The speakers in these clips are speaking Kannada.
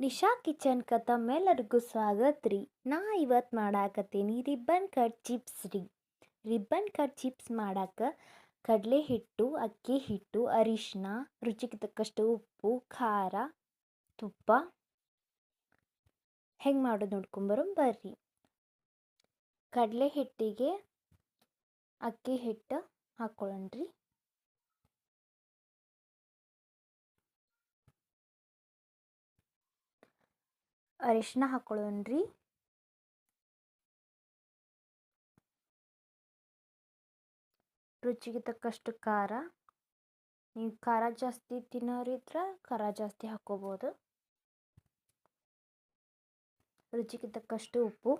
ನಿಶಾ ಕಿಚನ್ ಕತಮ್ಮೆಲ್ಲರಿಗೂ ತಮ್ಮೆಲ್ಲರಿಗೂ ಸ್ವಾಗತ ರೀ. ನಾ ಇವತ್ತು ಮಾಡಾಕತ್ತೀನಿ ರಿಬ್ಬನ್ ಕಟ್ ಚಿಪ್ಸ್ ರೀ. ರಿಬ್ಬನ್ ಕಟ್ ಚಿಪ್ಸ್ ಮಾಡಾಕ ಕಡಲೆ ಹಿಟ್ಟು, ಅಕ್ಕಿ ಹಿಟ್ಟು ಅರಿಶಿನ ರುಚಿಗೆ ತಕ್ಕಷ್ಟು ಉಪ್ಪು, ಖಾರ, ತುಪ್ಪ. ಹೆಂಗೆ ಮಾಡೋದು ನೋಡ್ಕೊಂಬರು ಬರ್ರಿ. ಕಡಲೆ ಹಿಟ್ಟಿಗೆ ಅಕ್ಕಿ ಹಿಟ್ಟು ಹಾಕ್ಕೊಳ್ಳೋಣ್ರಿ ಅರಿಶಿನ ಹಾಕ್ಕೊಳ್ಳೋಣ್ರಿ ರುಚಿಗೆ ತಕ್ಕಷ್ಟು ಖಾರ. ನೀವು ಖಾರ ಜಾಸ್ತಿ ತಿನ್ನೋರಿದ್ರ ಖಾರ ಜಾಸ್ತಿ ಹಾಕ್ಕೋಬೋದು ರುಚಿಗೆ ತಕ್ಕಷ್ಟು ಉಪ್ಪು.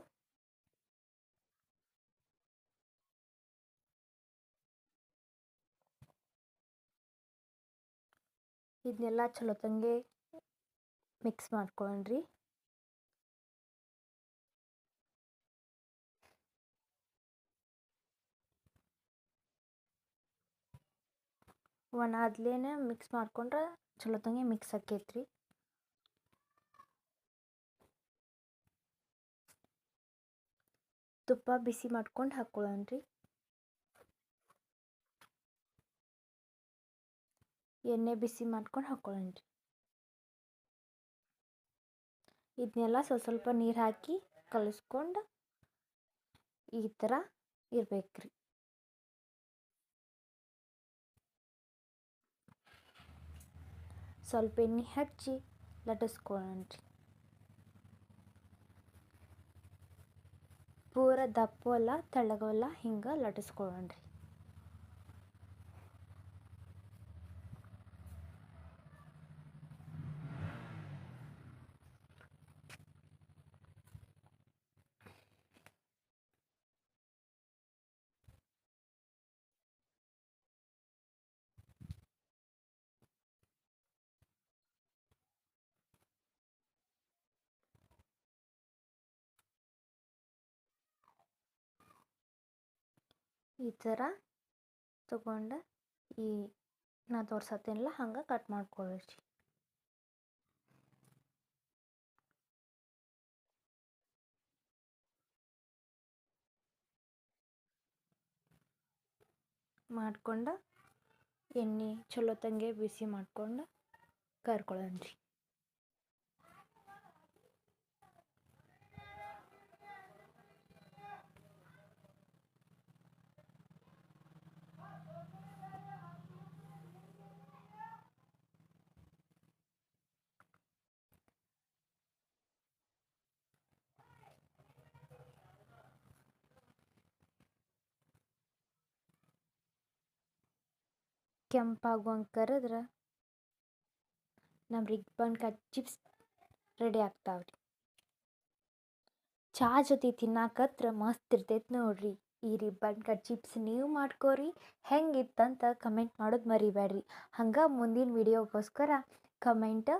ಇದನ್ನೆಲ್ಲ ಚಲೋ ತಂಗೆ ಮಿಕ್ಸ್ ಮಾಡ್ಕೊಳ್ಳ್ರಿ ಒಣ ಆದ್ಲೇನೆ ಮಿಕ್ಸ್ ಮಾಡ್ಕೊಂಡ್ರೆ ಚಲೋ ಮಿಕ್ಸ್ ಆಕೈತ್ರಿ ತುಪ್ಪ ಬಿಸಿ ಮಾಡ್ಕೊಂಡು ಹಾಕ್ಕೊಳ್ಳೋಣ್ರಿ ಎಣ್ಣೆ ಬಿಸಿ ಮಾಡ್ಕೊಂಡು ಹಾಕ್ಕೊಳ್ಳೋಣ್ರಿ ಇದನ್ನೆಲ್ಲ ಸ್ವಲ್ಪ ಸ್ವಲ್ಪ ನೀರು ಹಾಕಿ ಕಲಿಸ್ಕೊಂಡು ಈ ಥರ ಇರ್ಬೇಕ್ರಿ. ಸ್ವಲ್ಪ ಎಣ್ಣೆ ಹಚ್ಚಿ ಲಟ್ಟಿಸ್ಕೊಳ್ಳೋಣ್ರಿ ಪೂರ ದಪ್ಪು ಅಲ್ಲ ತೆಳ್ಳಗೂ ಅಲ್ಲ ಹಿಂಗೆ ಈ ಥರ ತಗೊಂಡು ಈ ನಾ ತೋರ್ಸತ್ತೀನಲ್ಲ ಹಂಗೆ ಕಟ್ ಮಾಡ್ಕೊಳ್ಳ್ರಿ ಮಾಡ್ಕೊಂಡು ಎಣ್ಣೆ ಚಲೋ ತಂಗೆ ಬಿಸಿ ಮಾಡ್ಕೊಂಡು ಕರ್ಕೊಳ್ಳೋಣ್ರಿ ಕೆಂಪಾಗುವಂಗೆ ಕರೆದ್ರೆ ನಮ್ಮ ರಿಬ್ಬನ್ ಕಟ್ ಚಿಪ್ಸ್ ರೆಡಿ ಆಗ್ತಾವ್ರಿ. ಚಾ ಜೊತೆ ತಿನ್ನಾಕತ್ರ ಮಸ್ತ್ ಇರ್ತೈತೆ ನೋಡ್ರಿ. ಈ ರಿಬ್ಬನ್ ಕಟ್ ಚಿಪ್ಸ್ ನೀವು ಮಾಡ್ಕೋರಿ, ಹೆಂಗಿತ್ತಂತ ಕಮೆಂಟ್ ಮಾಡೋದು ಮರಿಬೇಡ್ರಿ ಹಂಗೆ ಮುಂದಿನ ವಿಡಿಯೋಗೋಸ್ಕರ ಕಮೆಂಟ್,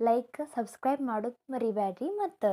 ಲೈಕ್, ಸಬ್ಸ್ಕ್ರೈಬ್ ಮಾಡೋದು ಮರಿಬೇಡ್ರಿ ಮತ್ತು.